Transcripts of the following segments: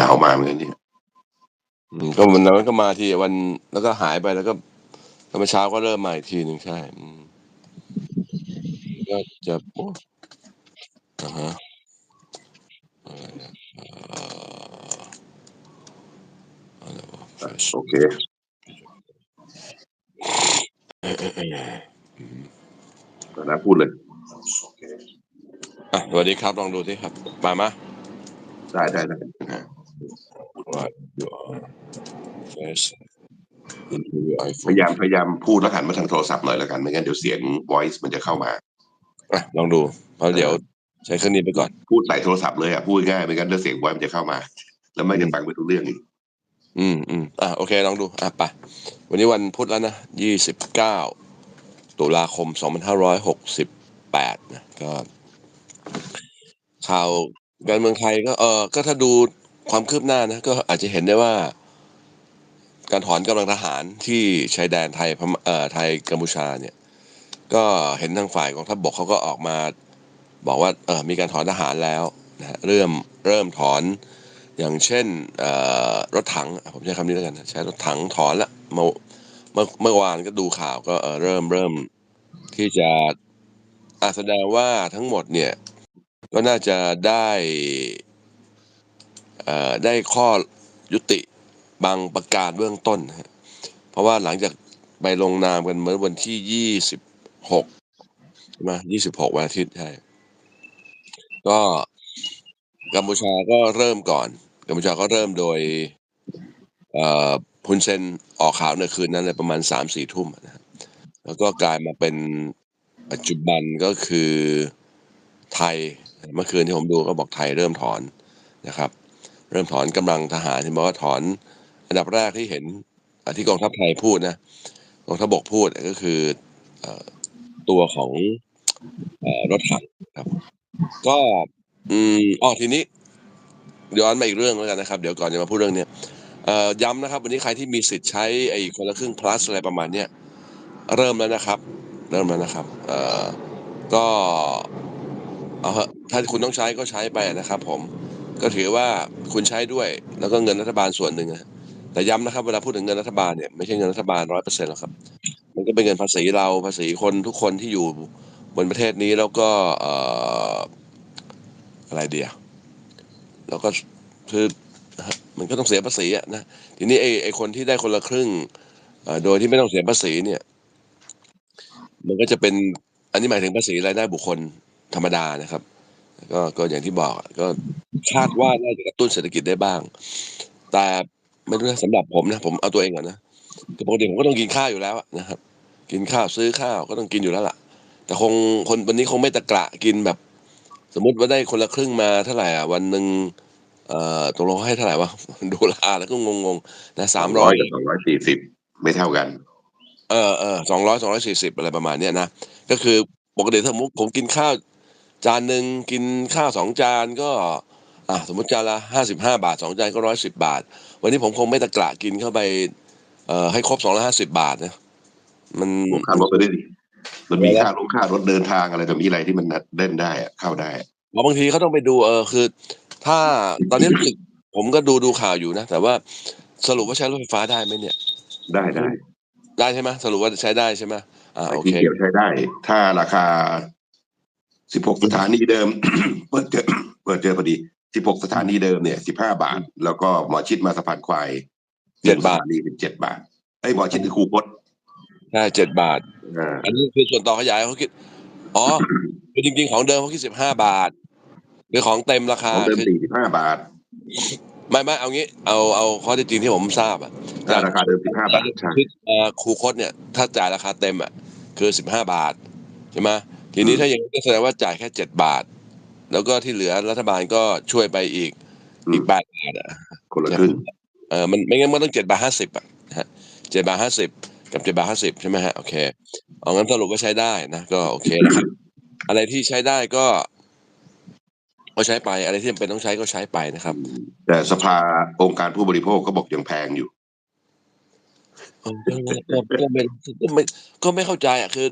ดาวมาเหมือนกันเนี่ยอืมก็วันนั้นก็มาทีวันแล้วก็หายไปแล้วก็แล้วเมื่อเช้าก็เริ่มมาอีกทีหนึ่งใช่อืมก็จะโอ้อ่าฮะอะไรนะเอ่ออะไรวะอะ Fresh โอเคก็นะพูดเลยอะสวัสดีครับลองดูสิครับ มามาได้ได้ได้ ว่า you are fresh into your พ iPhone ยายามพยายามพูดแล้วหันมาทางโทรศัพท์หน่อยแล้วกัน ไม่งั้นเดี๋ยวเสียง voice มันจะเข้ามาอะลองดูเพราะเดี๋ยวใช้เครื่องนี้ไปก่อน พูดใส่โทรศัพท์เลยอะพูดง่ายไม่งั้นเดี๋ยวเสียง voice มันจะเข้ามา แล้วไม่จะฟังไปทุกเรื่องอีกอืมอืมอะโอเคลองดูอะไปวันนี้วันพุธแล้วนะยี่สิบเก้าตุลาคมสองพันห้าร้อยหกสิบแปดนะก็ข่าวการเมืองไทยก็เออก็ถ้าดู ความคืบหน้านะก็อาจจะเห็นได้ว่า การถอนกำลังทหารที่ชายแดนไทยพม่าเอ่อไทยกัมพูชาเนี่ย ก็เห็นทางฝ่ายกองทัพบกเขาก็ออกมาบอกว่าเออมีการถอนทหารแล้วนะเริ่มเริ่มถอนอย่างเช่นเอ่อรถถัง ผมใช้คำนี้แล้วกันใช้รถถังถอนละเมื่อเมื่อวานก็ดูข่าวก็เออเริ่มเริ่มที่จะอาแสดงว่าทั้งหมดเนี่ย ก็น่าจะได้ ได้ข้อยุติบางประการเบื้องต้นฮะเพราะว่าหลังจากไปลงนามกันเมื่อวันที่ยี่สิบหกใช่ไหมยี่สิบหกวันอาทิตย์ใช่ก็กัมพูชาก็เริ่มก่อน กัมพูชาก็เริ่มโดยเอ่อพุนเซนออกข่าวในคืนนั้นเลยประมาณสามสี่ทุ่มนะฮะแล้วก็กลายมาเป็นปัจจุบันก็คือไทย เมื่อคืนที่ผมดูก็บอกไทยเริ่มถอนนะครับ เริ่มถอนกำลังทหารที่บอกว่าถอนอันดับแรกที่เห็นที่กองทัพไทยพูดนะกองทัพบกพูดก็คืออตัวของอรถถังครับ ก็อืมอ๋อทีนี้ย้อนมาอีกเรื่องแล้วกันนะครับ เดี๋ยวก่อนจะมาพูดเรื่องเนี้ยย้ำนะครับ วันนี้ใครที่มีสิทธิ์ใช้ไอ้คนละครึ่ง plus อะไรประมาณเนี้ยเริ่มแล้วนะครับ เริ่มแล้วนะครับ เอ่อก็เอาถ้าคุณต้องใช้ก็ใช้ไปนะครับ ผม ก็ถือว่าคุณใช้ด้วยแล้วก็เงินรัฐบาลส่วนหนึ่งนะแต่ย้ำนะครับเวลาพูดถึงเงินรัฐบาลเนี่ยไม่ใช่เงินรัฐบาลร้อยเปอร์เซ็นต์หรอกครับ มันก็เป็นเงินภาษีเราภาษีคนทุกคนที่อยู่บนประเทศนี้แล้วก็อะไรเดียวแล้วก็คือมันก็ต้องเสียภาษีอะนะทีนี้ไอ้ไอ้คนที่ได้คนละครึ่งโดยที่ไม่ต้องเสียภาษีเนี่ย มันก็จะเป็นอันนี้หมายถึงภาษีรายได้บุคคลธรรมดานะครับ ก็ก็อย่างที่บอกก็ คาดว่าน่าจะกระตุ้นเศรษฐกิจได้บ้าง แต่ไม่รู้นะสำหรับผมนะผมเอาตัวเองก่อนนะคือปกติผมก็ต้องกินข้าวอยู่แล้วนะครับ กินข้าวซื้อข้าวก็ต้องกินอยู่แล้วล่ะ แต่คงคนวันนี้คงไม่ตะกระกินแบบ สมมติว่าได้คนละครึ่งมาเท่าไหร่อะวันหนึ่งเอ่อตกลงให้เท่าไหร่วะดูราคาแล้วก็งงๆนะสามร้อยกับสองร้อยสี่สิบไม่เท่ากัน เออเออสองร้อยสองร้อยสี่สิบอะไรประมาณเนี้ยนะก็คือปกติถ้าสมมุติผมกินข้าวจานหนึ่งกินข้าวสองจานก็ อะสมมติจานละห้าสิบห้าบาทสองจานก็ร้อยสิบบาท วันนี้ผมคงไม่ตะกระกินเข้าไปเอ่อให้ครบสองร้อยห้าสิบาทนะมันผมค่ารถไปด้วยดิมันมีค่าลงค่ารถเดินทางอะไรแต่มีอะไรที่มันเล่นได้อะเข้าได้เพราะบางทีเขาต้องไปดูเออคือ ถ้าตอนนี้รู้สึกผมก็ดูดูข่าวอยู่นะ แต่ว่าสรุปว่าใช้รถไฟฟ้าได้ไหมเนี่ย ได้ได้ ได้ใช่ไหมสรุปว่าใช้ได้ใช่ไหมอ่าโอที่เคเกี่ยวใช้ได้ ถ้าราคาสิบหกสถานีเดิม เปิดเจอเปิดเจอพอดี สิบหกสถานีเดิมเนี่ยสิบห้าบาท แล้วก็หมอชิดมาสะพานควายเจ็ดบาทสถนีเป็นเจ็ดบาทไอ้ยหมอชิดคือครูพจน์ใช่เจ็ดบาทอ่าอันนี้คือส่วนต่อขยายเขาคิดอ๋อคือจริงๆของเดิมเขาคิดสิบห้าบาทคือของเต็มราคาของเดิมคือสี่สิบห้าบาท ไม่ไม่เอางี้เอาเอาข้อเที่จริงที่ผมทราบอะถ้าราคาเดิมสิบห้าบาทใช่คือเอ่อครูโคดเนี่ยถ้าจ่ายราคาเต็มอะคือสิบห้าบาทใช่ไหมทีนี้ถ้าอย่างนี้ก็แสดงว่าจ่ายแค่เจ็ดบาท แล้วก็ที่เหลือรัฐบาลก็ช่วยไปอีกอีกแปดบาทอะคนละครึ่งเออมันไม่งั้นมันต้องเจ็ดบาทห้าสิบอะนะฮะเจ็ดบาทห้าสิบกับเจ็ดบาทห้าสิบใช่ไหมฮะโอเคเอางั้นสรุปว่าใช้ได้นะก็โอเคนะครับอะไรที่ใช้ได้ก็ก็ใช้ไปอะไรที่จำเป็นต้องใช้ก็ใช้ไปนะครับ แต่สภาองค์การผู้บริโภคก็บอกยังแพงอยู่เออก็ก็ก็ไม่ก็ไม่ก็ไม่เข้าใจอะคือ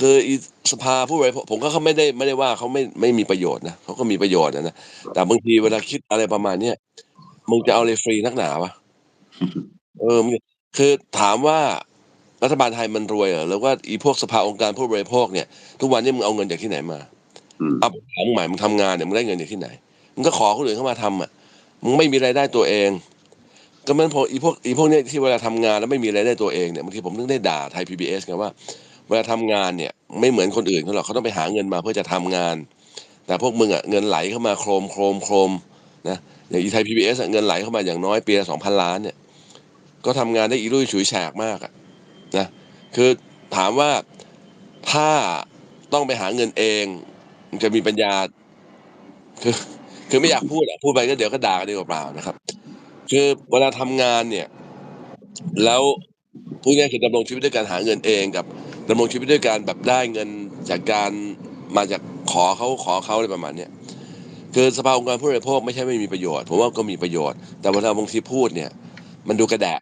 คืออีสภาผู้บริโภคผมก็เขาไม่ได้ไม่ได้ว่าเขาไม่ไม่มีประโยชน์นะเขาก็มีประโยชน์นะนะแต่บางทีเวลาคิดอะไรประมาณเนี้ยมึงจะเอาอะไรฟรีนักหนาวะเออมึงคือถามว่ารัฐบาลไทยมันรวยเหรอหรือว่าอีพวกสภาองค์การผู้บริโภคเนี่ย ทุกวันนี้มึงเอาเงินจากที่ไหนมาอืมเอาถามมึงใหม่มึงทำงานเนี่ยมึงได้เงินจากที่ไหนมึงก็ขอคนอื่นเข้ามาทำอะมึงไม่มีรายได้ตัวเอง ก็มันพออีพวกอีพวกเนี้ยที่เวลาทำงานแล้วไม่มีรายได้ตัวเองเนี่ยบางทีผมถึงได้ด่าไทยพีบีเอสไงว่าเวลาทำงานเนี่ยไม่เหมือนคนอื่นเขาหรอกเขาต้องไปหาเงินมาเพื่อจะทำงาน แต่พวกมึงอะเงินไหลเข้ามาโครมโครมโครมนะอย่างอีไทยพีบีเอสเงินไหลเข้ามาอย่างน้อยปีละสองพันล้านเนี่ยก็ทำงานได้อีรุ่ยฉุยแฉกมากอะนะคือถามว่าถ้าต้องไปหาเงินเองจะมีปัญญาคือคือไม่อยากพูดอะพูดไปก็เดี๋ยวก็ด่ากันดีกว่าเปล่านะครับ คือเวลาทำงานเนี่ย แล้วพูดง่ายคือดำรงชีวิตด้วยการหาเงินเองกับ ดำรงชีวิตด้วยการแบบได้เงินจากการมาจากขอเขาขอเขาอะไรประมาณเนี้ยคือสภาองค์การผู้บริโภคไม่ใช่ไม่มีประโยชน์ผมว่าก็มีประโยชน์ แต่เวลาบางทีพูดเนี่ย มันดูกระแดะ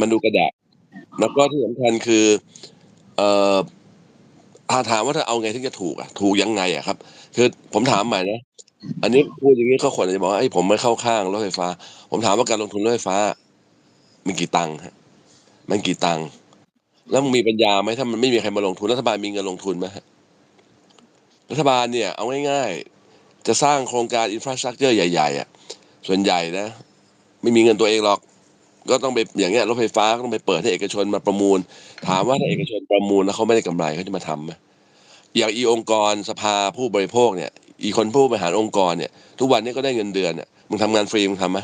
มันดูกระแดะแล้วก็ที่สำคัญคือ เอ่อถ้าถามว่าถ้าเอาไงถึงจะถูกอะถูกยังไงอะครับ คือผมถามใหม่นะอันนี้พูดอย่างนี้เขาควรจะบอกว่าไอ้ผมไม่เข้าข้างรถไฟฟ้า ผมถามว่าการลงทุนรถไฟฟ้า มันกี่ตังค์ฮะมันกี่ตังค์ แล้วมึงมีปัญญาไหมถ้ามันไม่มีใครมาลงทุนรัฐบาลมีเงินลงทุนไหมรัฐบาลเนี่ยเอาง่ายๆ จะสร้างโครงการอินฟราสตรักเจอร์ใหญ่ๆอะส่วนใหญ่นะ ไม่มีเงินตัวเองหรอก ก็ต้องไปอย่างเงี้ยรถไฟฟ้าก็ต้องไปเปิดให้เอกชนมาประมูล ถามว่าถ้าเอกชนประมูลแล้วเขาไม่ได้กำไรเขาจะมาทำไหมอย่างอีองค์กรสภาผู้บริโภคเนี่ย อีคนผู้บริหารองค์กรเนี่ย ทุกวันนี้ก็ได้เงินเดือนเนี่ยมึงทำงานฟรีมึงทำไหม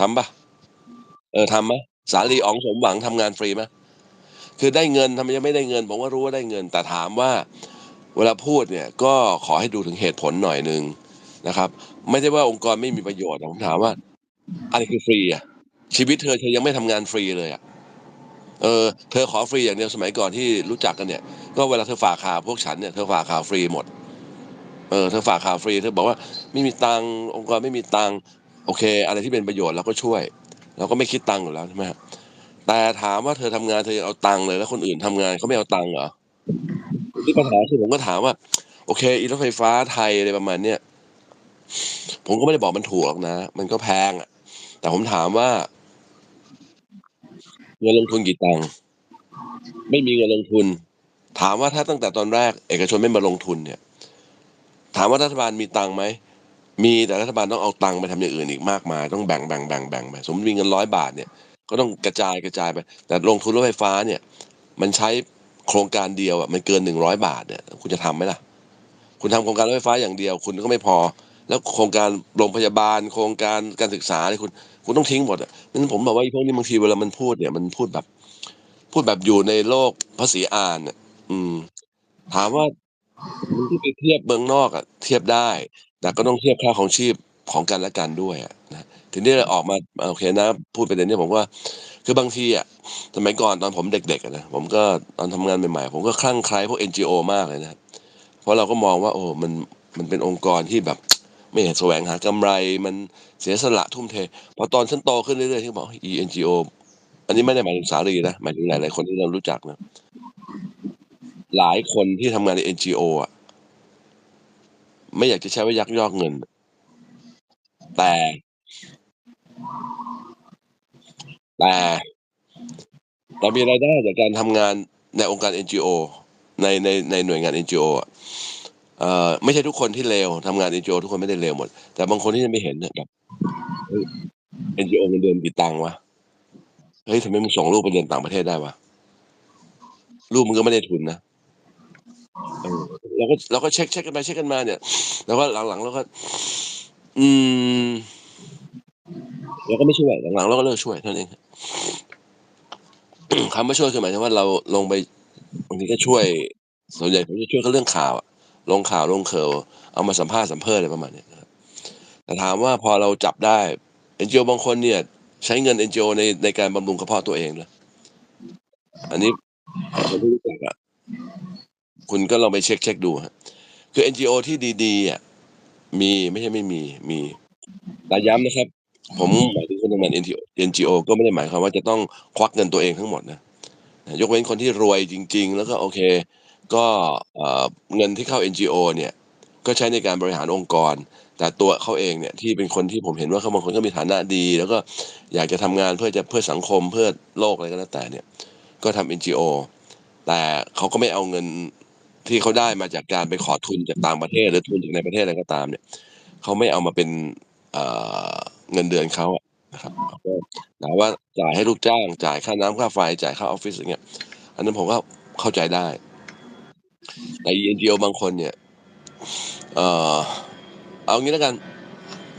ทำปะเออทำไหมสาลีอ๋องสมหวังทำงานฟรีไหม คือได้เงินทำไมยังไม่ได้เงินผมก็รู้ว่าได้เงิน แต่ถามว่าเวลาพูดเนี่ยก็ขอให้ดูถึงเหตุผลหน่อยหนึ่งนะครับ ไม่ใช่ว่าองค์กรไม่มีประโยชน์แต่ผมถามว่าอะไรคือฟรีอะชีวิตเธอเธอยังไม่ทำงานฟรีเลยอะเออเธอขอฟรีอย่างเดียวสมัยก่อนที่รู้จักกันเนี่ย ก็เวลาเธอฝากข่าวพวกฉันเนี่ยเธอฝากข่าวฟรีหมดเออเธอฝากข่าวฟรีเธอบอกว่าไม่มีตังค์องค์กรไม่มีตังค์โอเค อะไรที่เป็นประโยชน์เราก็ช่วย เราก็ไม่คิดตังค์อยู่แล้วใช่ไหมครับ แต่ถามว่าเธอทำงานเธอยังเอาตังค์เลยแล้วคนอื่นทำงานเขาไม่เอาตังค์เหรอที่ปัญหาคือผมก็ถามว่า โอเคอีรถไฟฟ้าไทยอะไรประมาณเนี้ยผมก็ไม่ได้บอกมันถูกหรอกนะ มันก็แพงอะ แต่ผมถามว่าเงินลงทุนกี่ตังค์ไม่มีเงินลงทุน ถามว่าถ้าตั้งแต่ตอนแรก เอกชนไม่มาลงทุนเนี่ย ถามว่ารัฐบาลมีตังค์ไหมมีแต่รัฐบาลต้องเอาตังค์ไปทำอย่างอื่นอีกมากมายต้องแบ่งแบ่งแบ่งแบ่งไปสมมติมีเงินร้อยบาทเนี่ย ก็ต้องกระจายกระจายไป แต่ลงทุนรถไฟฟ้าเนี่ย มันใช้โครงการเดียวอะมันเกินหนึ่งร้อยบาทเนี่ยคุณจะทำไหมล่ะ คุณทำโครงการรถไฟฟ้าอย่างเดียว คุณก็ไม่พอ แล้วโครงการโรงพยาบาล โครงการการศึกษาเนี่ยคุณ คุณต้องทิ้งหมดอะนั้นผมบอกว่าพวกนี้บางทีเวลามันพูดเนี่ยมันพูดแบบ พูดแบบอยู่ในโลกภาษีอ่านอะอืม ถามว่าที่ไปเทียบเมืองนอกอะ เทียบได้ แต่ก็ต้องเทียบค่าของชีพของกันและกันด้วยอะนะ ทีนี้ออกมาโอเคนะ พูดประเด็นนี้ผมว่า คือบางทีอะสมัยก่อนตอนผมเด็กๆนะผมก็ตอนทำงานใหม่ๆ ผมก็คลั่งไคล้พวก NGO มากเลยนะ เพราะเราก็มองว่า โอ้มันมันเป็นองค์กรที่แบบไม่เห็นแสวงหากำไรมันเสียสละทุ่มเท พอตอนฉันโตขึ้นเรื่อยๆที่บอกอี NGO อันนี้ไม่ได้หมายถึงสารีนะหมายถึงหลายๆคนที่เรารู้จักนะหลายคนที่ทำงานใน NGO อะไม่อยากจะใช้ว่ายักยอกเงิน แต่ แต่เรามีรายได้จากการทำงานในองค์การ NGO ในในในหน่วยงาน NGO อะเอ่อไม่ใช่ทุกคนที่เลวทำงาน NGO ทุกคนไม่ได้เลวหมด แต่บางคนที่ยังไม่เห็นเนี่ยแบบเฮ้ย NGO เงินเดือนกี่ตังค์วะเฮ้ยทำไมมึงส่งลูกไปเรียนต่างประเทศได้วะลูกมึงก็ไม่ได้ทุนนะเออเราก็เราก็เช็คเช็คกันไปเช็คกันมาเนี่ย แล้วก็หลังๆเราก็ อืม เราก็ไม่ช่วยหลังๆเราก็เลิกช่วยเท่านั้นเองคำว่าช่วยคือหมายถึงว่าเราลงไปบางทีก็ช่วยส่วนใหญ่ผมจะช่วยเขาเรื่องข่าวลงข่าวลงเข่าวเอามาสัมภาษณ์สัมเพออะไรประมาณนี้นะครับแต่ถามว่าพอเราจับได้ NGO บางคนเนี่ย ใช้เงิน NGO ในในการบำรุงกระเพาะตัวเองนะอันนี้คนที่รู้จักอะคุณก็ลองไปเช็คเช็คดูฮะคือ NGO ที่ดีๆอะมีไม่ใช่ไม่มีมีแต่ย้ำนะครับ ผมหมายถึงคนทำงาน NGO NGO ก็ไม่ได้หมายความว่าจะต้องควักเงินตัวเองทั้งหมดนะยกเว้นคนที่รวยจริง ๆ แล้วก็โอเค ก็เงินที่เข้า NGO เนี่ยก็ใช้ในการบริหารองค์กร แต่ตัวเขาเองเนี่ยที่เป็นคนที่ผมเห็นว่าเขาบางคนก็มีฐานะดี แล้วก็อยากจะทำงานเพื่อจะเพื่อสังคมเพื่อโลกอะไรก็แล้วแต่เนี่ยก็ทำ NGO แต่เขาก็ไม่เอาเงินที่เขาได้มาจากการไปขอทุนจากต่างประเทศ หรือทุนจากในประเทศอะไรก็ตามเนี่ยเขาไม่เอามาเป็นเอ่อ เงินเดือนเขาอะนะครับถามว่าจ่ายให้ลูกจ้าง จ่ายค่าน้ำค่าไฟจ่ายค่าออฟฟิศอย่างเงี้ย อันนั้นผมก็เข้าใจได้ แต่ NGO บางคนเนี่ยเออเอางี้แล้วกัน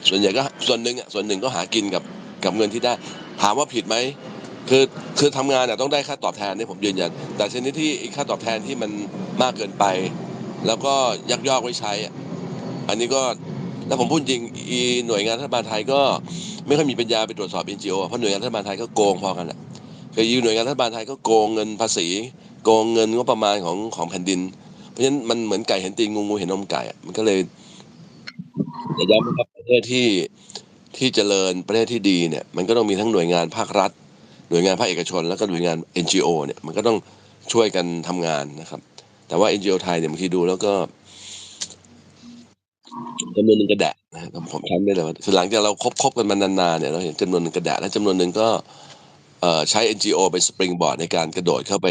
ส่วนใหญ่ก็ส่วนหนึ่งอะส่วนหนึ่งก็หากินกับกับเงินที่ได้ ถามว่าผิดไหมคือคือทำงานเนี่ยต้องได้ค่าตอบแทนนี่ผมยืนยัน แต่ชนิดที่ค่าตอบแทนที่มันมากเกินไป แล้วก็ยักยอกไว้ใช้อะอันนี้ก็ แล้วผมพูดจริงอีหน่วยงานรัฐบาลไทยก็ไม่ค่อยมีปัญญาไปตรวจสอบ NGO อเพราะหน่วยงานรัฐบาลไทยก็โกงพอกันแหละเคืออีหน่วยงานรัฐบาลไทยก็โกงเงินภาษี โกงเงินงบประมาณของของแผ่นดิน เพราะฉะนั้นมันเหมือนไก่เห็นตีนงูงูเห็นนมไก่มันก็เลยอย่าย้ำนะครับประเทศที่ที่เจริญประเทศที่ดีเนี่ยมันก็ต้องมีทั้งหน่วยงานภาครัฐ หน่วยงานภาคเอกชน แล้วก็หน่วยงาน NGO เนี่ยมันก็ต้องช่วยกันทำงานนะครับ แต่ว่า NGO ไทยเนี่ยบางทีดูแล้วก็ จำนวนหนึ่งกระแดะนะครับผมทำได้เลยว่าหลังจากเราคบคบกันมานานๆเนี่ยเราเห็นจำนวนหนึ่งกระแดะและจำนวนหนึ่งก็เอ่อใช้ NGO เป็นสปริงบอร์ดในการกระโดดเข้าไป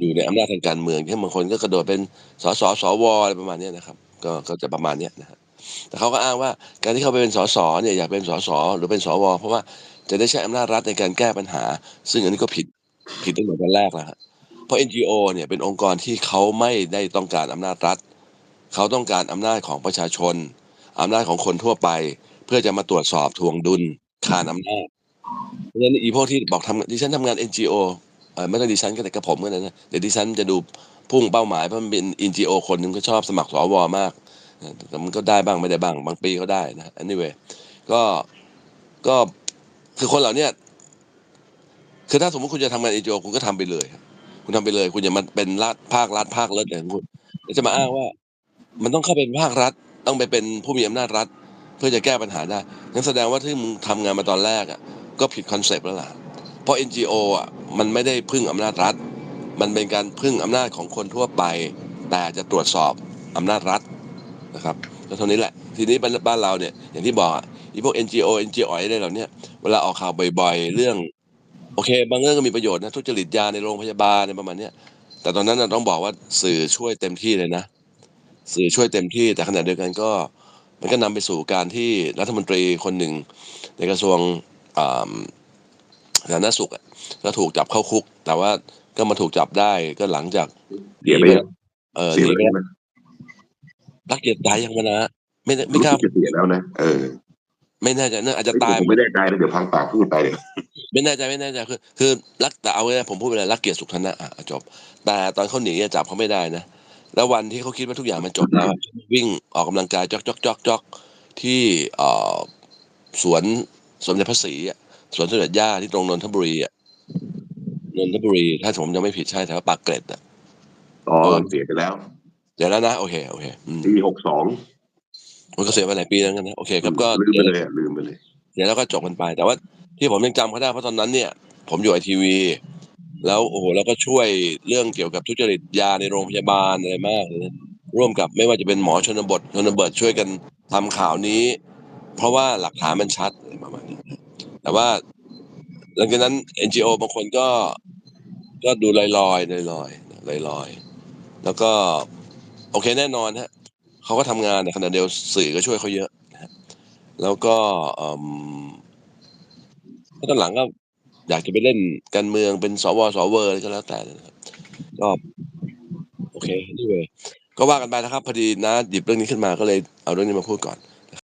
อยู่ในอำนาจทางการเมืองที่บางคนก็กระโดดเป็นสสสวอะไรประมาณนี้นะครับ ก็ก็จะประมาณนี้นะฮะแต่เขาก็อ้างว่าการที่เขาไปเป็นสสเนี่ยอยากเป็นสสหรือเป็นสวเพราะว่าจะได้ใช้อำนาจรัฐในการแก้ปัญหา ซึ่งอันนี้ก็ผิดผิดตั้งแต่ตอนแรกแล้วฮะเพราะ NGO เนี่ยเป็นองค์กรที่เขาไม่ได้ต้องการอำนาจรัฐ เขาต้องการอำนาจของประชาชน อำนาจของคนทั่วไป เพื่อจะมาตรวจสอบทวงดุลคานอำนาจเพราะฉะนั้นอีพวกที่บอกทำดิฉันทำงาน NGO เออไม่ต้องดิฉันก็แต่กระผมก็ได้นะเดี๋ยวดิฉันจะดูพุ่งเป้าหมายเพราะมันเป็น NGO คนหนึ่งก็ชอบสมัครสวมากแต่มันก็ได้บ้างไม่ได้บ้าง บางปีก็ได้นะ anyway ก็ก็คือคนเหล่านี้คือถ้าสมมติคุณจะทำงาน NGO คุณก็ทำไปเลยคุณทำไปเลย คุณอย่ามาเป็นรัฐภาครัฐภาคเลิศอย่างคุณจะมาอ้างว่า มันต้องเข้าไปเป็นภาครัฐ ต้องไปเป็นผู้มีอำนาจรัฐ เพื่อจะแก้ปัญหาได้นั่นแสดงว่าที่มึงทำงานมาตอนแรกอะก็ผิดคอนเซปต์แล้วล่ะ เพราะ NGO อะมันไม่ได้พึ่งอำนาจรัฐ มันเป็นการพึ่งอำนาจของคนทั่วไป แต่จะตรวจสอบอำนาจรัฐนะครับก็เท่านี้แหละ ทีนี้บ้านเราเนี่ยอย่างที่บอกอะอีพวก NGO NGO อะไรเหล่านี้เวลาออกข่าวบ่อยๆ เรื่อง โอเค บางเรื่องก็มีประโยชน์นะทุจริตยาในโรงพยาบาลในประมาณเนี้ยแต่ตอนนั้นนะต้องบอกว่าสื่อช่วยเต็มที่เลยนะ สื่อช่วยเต็มที่แต่ขณะเดียวกันก็ มันก็นำไปสู่การที่รัฐมนตรีคนหนึ่ง ในกระทรวงอ่าสาธารณสุขอะก็ถูกจับเข้าคุก แต่ว่าก็มาถูกจับได้ก็หลังจากเสียไปยังเออเสีหยนีไปไปแล้วแล้วนะรักเกียรติตายยังวะนะไม่ไม่ไม่รู้กล้าสึกจะเสียแล้วนะเออไม่แน่ใจนะอาจจะเฮ้ยตายผมไม่แน่ใจนะเดี๋ยวพังปากพูดไปเดี๋ยวไม่แน่ใจไม่แน่ใจคือ คือรักแต่เอาไว้นะผมพูดไปเลยรักเกียรติสุขธนะอะจบ แต่ตอนเขาหนีอะจับเขาไม่ได้นะ แล้ววันที่เขาคิดว่าทุกอย่างมันจบแล้วอะวิ่งออกกำลังกายจอกจอกจอกจอกที่เอ่อสวนสมเด็จพระศรีอะสวนสมเด็จย่าที่ตรงนนทบุรีอะนนทบุรี ถ้าผมยังไม่ผิดใช่แถวปากเกร็ดอะอ๋อเออเสียไปแล้วเดี๋ยวแล้วนะ โอเคโอเคอืมปีหกสองมันก็เสียไปหลายปีแล้วกันนะโอเคครับก็ลืมไปเลยอะลืมไปเลยเดี๋ยวแล้วก็จบกันไป แต่ว่าที่ผมยังจำเขาได้เพราะตอนนั้นเนี่ย ผมอยู่ไอทีวี แล้วโอ้โหแล้วก็ช่วยเรื่องเกี่ยวกับทุจริตยาในโรงพยาบาลอะไรมากเลยร่วมกับไม่ว่าจะเป็นหมอชนบทชนบทช่วยกันทำข่าวนี้ เพราะว่าหลักฐานมันชัดอะไรประมาณนี้แต่ว่าหลังจากนั้น NGO บางคนก็ก็ดูลอยลอยลอยลอยลอยลอยแล้วก็โอเคแน่นอนฮะเขาก็ทำงานในขณะเดียวสื่อก็ช่วยเขาเยอะนะฮะแล้วก็อืมก็ตอนหลังก็ อยากจะไปเล่นการเมืองเป็นสวสวอะไรก็แล้วแต่นะครับก็โอเคนี่เวยก็ว่ากันไปนะครับ พอดีนะหยิบเรื่องนี้ขึ้นมาก็เลยเอาเรื่องนี้มาพูดก่อน